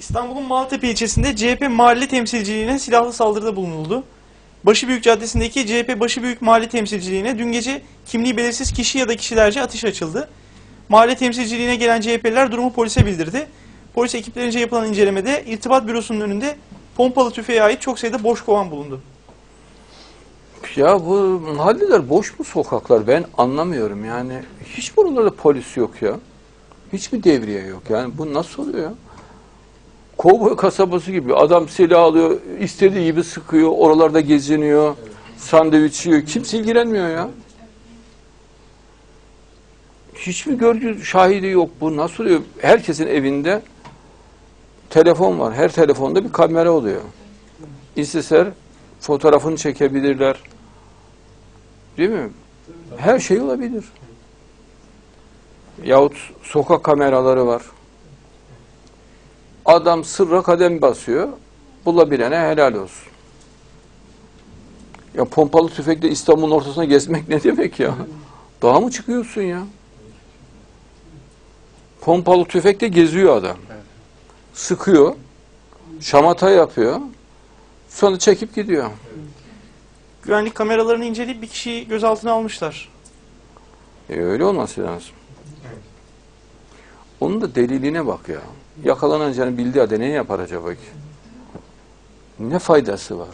İstanbul'un Maltepe ilçesinde CHP mahalle temsilciliğine silahlı saldırıda bulunuldu. Başıbüyük Caddesi'ndeki CHP Başıbüyük Mahalle Temsilciliğine dün gece kimliği belirsiz kişi ya da kişilerce ateş açıldı. Mahalle temsilciliğine gelen CHP'liler durumu polise bildirdi. Polis ekiplerince yapılan incelemede irtibat bürosunun önünde pompalı tüfeğe ait çok sayıda boş kovan bulundu. Ya bu mahalleler boş mu sokaklar ben anlamıyorum yani. Hiç buralarda polis yok ya. Hiç mi devriye yok yani bu nasıl oluyor ya? Kovboy kasabası gibi adam silah alıyor istediği gibi sıkıyor oralarda geziniyor sandviç yiyor kimse ilgilenmiyor ya. Hiç mi görgü şahidi yok bu nasıl oluyor? Herkesin evinde telefon var her telefonda bir kamera oluyor. İsteseler fotoğrafını çekebilirler. Değil mi? Her şey olabilir. Yahut sokak kameraları var. Adam sırra kadem basıyor. Bulabilene helal olsun. Ya pompalı tüfekle İstanbul'un ortasına gezmek ne demek ya? Dağa mı çıkıyorsun ya? Pompalı tüfekle geziyor adam. Sıkıyor. Şamata yapıyor. Sonra çekip gidiyor. Güvenlik kameralarını inceleyip bir kişiyi gözaltına almışlar. E öyle olması lazım. Onun da deliliğine bak ya. Yakalanacağını bildiği halde ne yapar acaba ki? Ne faydası var?